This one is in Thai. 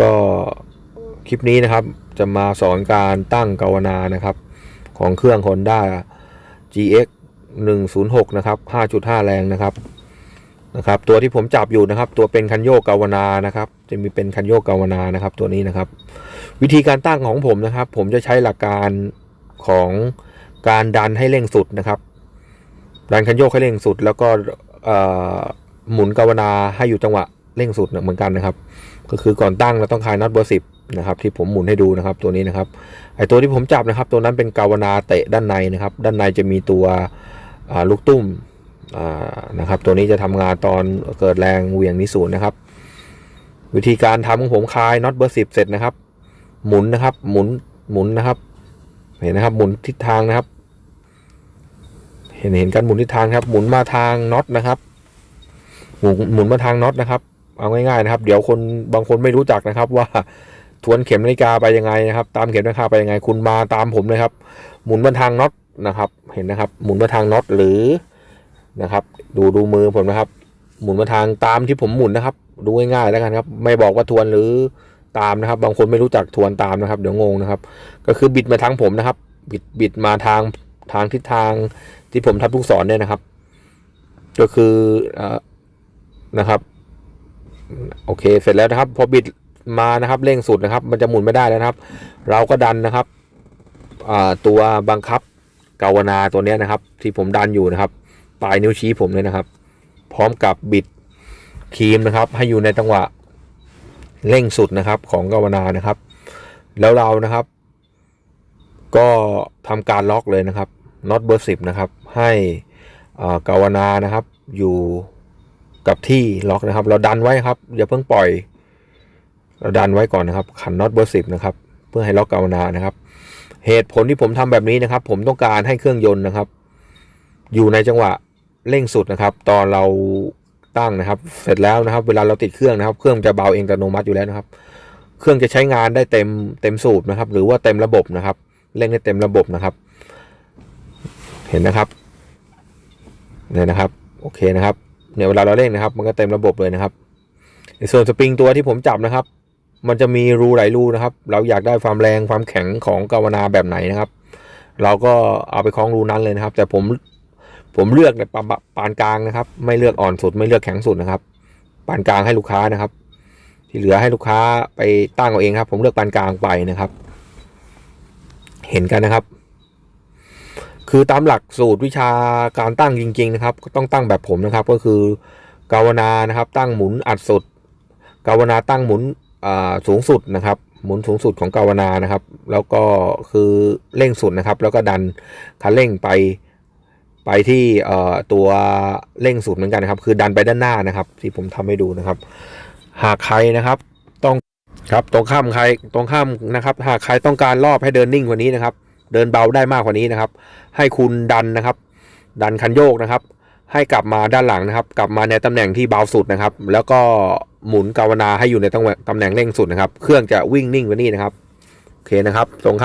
ก็คลิปนี้นะครับจะมาสอนการตั้งกาวนานะครับของเครื่อง Honda GX 106นะครับ5.5 แรงนะครับนะครับ ตัวที่ผมจับอยู่นะครับ ตัวเป็นคันโยกกาวนานะครับ จะมีเป็นคันโยกกาวนานะครับ ตัวนี้นะครับ วิธีการตั้งของผมนะครับ ผมจะใช้หลักการของการดันให้เร่งสุดนะครับ ดันคันโยกให้เร่งสุด แล้วก็หมุนกาวนาให้อยู่จังหวะเร่งสุดเหมือนกันนะครับ ก็คือก่อนตั้งเราต้องคลายน็อตเบอร์สิบนะครับที่ผมหมุนให้ดูนะครับตัวนี้นะครับไอตัวที่ผมจับนะครับตัวนั้นเป็นกาวนาเตะด้านในนะครับ ด้านในจะมีตัวลูกตุ้มนะครับตัวนี้จะทำงานตอนเกิดแรงเหวี่ยงนิสูนนะครับ วิธีการทำของผมคลายน็อตเบอร์สิบเสร็จนะครับ หมุนนะครับหมุนหมุนนะครับเห็นนะครับหมุนทิศทางนะครับ เห็นเห็นกันหมุนทิศทางครับ หมุนมาทางน็อตนะครับ หมุนหมุนมาทางน็อตนะครับ เอาง่ายๆนะครับ เดี๋ยวคนบางคนไม่รู้จักนะครับว่าทวนเข็มนาฬิกาไปยังไงนะครับ ตามเข็มนาฬิกาไปยังไง คุณมาตามผมเลยครับ หมุนมาทางน็อตนะครับ เห็นนะครับ หมุนมาทางน็อตหรือนะครับ ดูดูมือผมนะครับ หมุนมาทางตามที่ผมหมุนนะครับ ดูง่ายๆแล้วกันครับ ไม่บอกว่าทวนหรือตามนะครับ บางคนไม่รู้จักทวนตามนะครับ เดี๋ยวงงนะครับ ก็คือบิดมาทางผมนะครับ บิดบิดมาทางทางทิศทางที่ผมทับลูกศรเนี่ยนะครับ ก็คือนะครับ โอเค เสร็จแล้วนะครับ พอบิดมานะครับเร่งสุดนะครับ มันจะหมุนไม่ได้แล้วนะครับ เราก็ดันนะครับตัวบังคับกาวนาตัวนี้นะครับ ที่ผมดันอยู่นะครับ ปลายนิ้วชี้ผมเลยนะครับ พร้อมกับบิดครีมนะครับ ให้อยู่ในจังหวะเร่งสุดนะครับ ของกาวนานะครับ แล้วเรานะครับ ก็ทำการล็อกเลยนะครับน็อตเบอร์สิบนะครับ ให้กาวนานะครับ อยู่ กับที่ล็อกนะครับ เราดันไว้ครับอย่าเพิ่งปล่อย เราดันไว้ก่อนนะครับ ขันน็อตเบอร์สิบนะครับ เพื่อให้ล็อกกาวนานะครับ เหตุผลที่ผมทำแบบนี้นะครับ ผมต้องการให้เครื่องยนต์นะครับ อยู่ในจังหวะเร่งสุดนะครับ ตอนเราตั้งนะครับ เสร็จแล้วนะครับ เวลาเราติดเครื่องนะครับ เครื่องจะเบาเองอัตโนมัติอยู่แล้วนะครับ เครื่องจะใช้งานได้เต็มเต็มสูบนะครับ หรือว่าเต็มระบบนะครับเร่งได้เต็มระบบนะครับ เห็นนะครับเนี่ยนะครับ โอเคนะครับ เนี่ยเวลาเราเร่งนะครับ มันก็เต็มระบบเลยนะครับ ในส่วนสปริงตัวที่ผมจับนะครับ มันจะมีรูหลายรูนะครับ เราอยากได้ความแรงความแข็งของกาวนาแบบไหนนะครับ เราก็เอาไปคล้องรูนั้นเลยนะครับ แต่ผมผมเลือกในปานปานกลางนะครับ ไม่เลือกอ่อนสุด ไม่เลือกแข็งสุดนะครับ ปานกลางให้ลูกค้านะครับ ที่เหลือให้ลูกค้าไปตั้งเอาเองครับ ผมเลือกปานกลางไปนะครับ เห็นกันนะครับ คือตามหลักสูตรวิชาการตั้งจริง ๆ นะครับ ก็ต้องตั้งแบบผมนะครับ ก็คือกาวนานะครับ ตั้งหมุนอัดสุดกาวนาตั้งหมุนอ่าสูงสุดนะครับ หมุนสูงสุดของกาวนานะครับ แล้วก็คือเร่งสุดนะครับ แล้วก็ดันคันเร่งไปไปที่เอ่อตัวเร่งสุดเหมือนกันนะครับ คือดันไปด้านหน้านะครับ ที่ผมทำให้ดูนะครับ หากใครนะครับต้องครับตรงข้ามใครตรงข้ามนะครับ หากใครต้องการรอบให้เดินนิ่งกว่านี้นะครับ เดินเบาได้มากกว่านี้นะครับ ให้คุณดันนะครับ ดันคันโยกนะครับ ให้กลับมาด้านหลังนะครับ กลับมาในตำแหน่งที่เบาสุดนะครับ แล้วก็หมุนกาวนาให้อยู่ในตำแหน่งตำแหน่งเร่งสุดนะครับ เครื่องจะวิ่งนิ่งกว่านี้นะครับ โอเคนะครับตรงข้าม